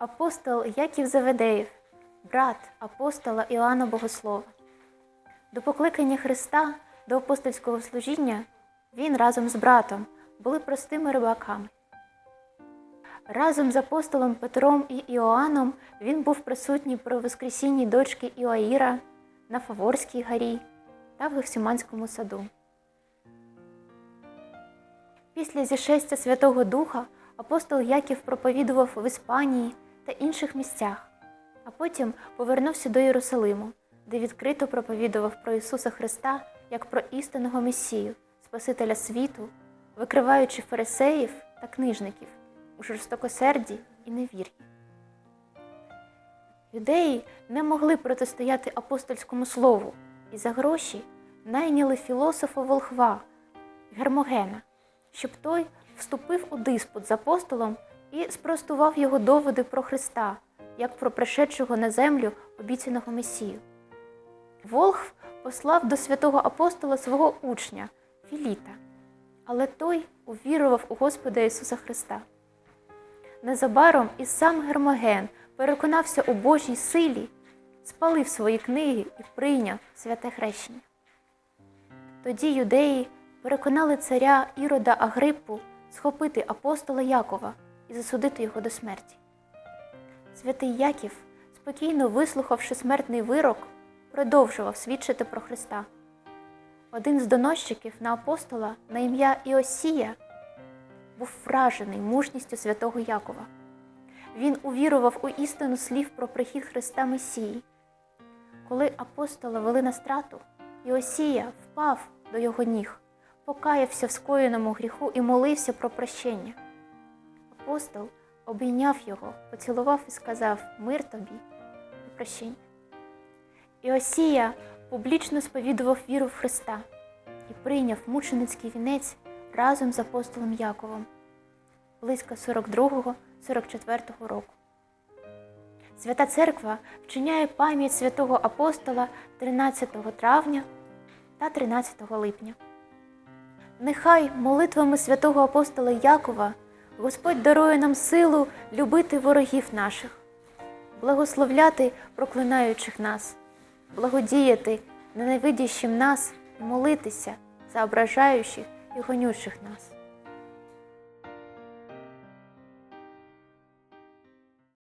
апостол Яків Заведеєв, брат апостола Іоанна Богослова. До покликання Христа до апостольського служіння він разом з братом були простими рибаками. Разом з апостолом Петром і Іоанном він був присутній при Воскресінні дочки Іоаїра на Фаворській горі та в Гефсиманському саду. Після зішестя Святого Духа апостол Яків проповідував в Іспанії та інших місцях, а потім повернувся до Єрусалиму, де відкрито проповідував про Ісуса Христа як про істинного Месію, Спасителя світу, викриваючи фарисеїв та книжників у жорстокосерді і невір'ї. Юдеї не могли протистояти апостольському слову і за гроші найняли філософа волхва Гермогена, щоб той вступив у диспут з апостолом і спростував його доводи про Христа, як про пришедшого на землю обіцяного Месію. Волхв послав до святого апостола свого учня Філіта, але той увірував у Господа Ісуса Христа. Незабаром і сам Гермоген переконався у Божій силі, спалив свої книги і прийняв святе хрещення. Тоді юдеї переконали царя Ірода Агриппу схопити апостола Якова і засудити його до смерті. Святий Яків, спокійно вислухавши смертний вирок, продовжував свідчити про Христа. Один з доносчиків на апостола на ім'я Іосія був вражений мужністю святого Якова. Він увірував у істину слів про прихід Христа Месії. Коли апостола вели на страту, Іосія впав до його ніг, покаявся в скоєному гріху і молився про прощення. Апостол обійняв його, поцілував і сказав Мир тобі і прощення. Іосія публічно сповідував віру в Христа і прийняв мученицький вінець разом з апостолом Яковом близько 42-44 року. Свята Церква вчиняє пам'ять святого апостола 13 травня та 13 липня. Нехай молитвами святого апостола Якова Господь дарує нам силу любити ворогів наших, благословляти проклинаючих нас, благодіяти ненавидящим нас і молитися за ображаючих і гонючих нас.